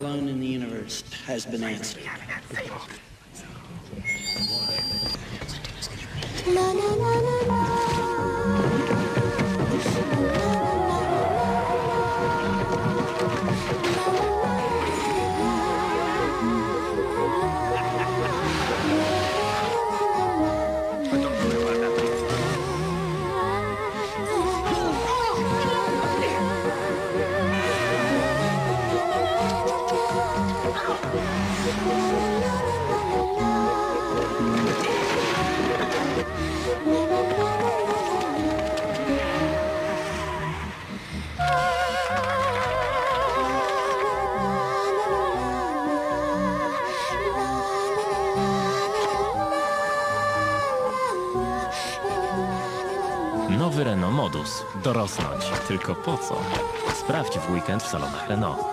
alone in the universe has been answered. Nowy Renault Modus. Dorosnąć. Tylko po co? Sprawdź w weekend w salonach Renault.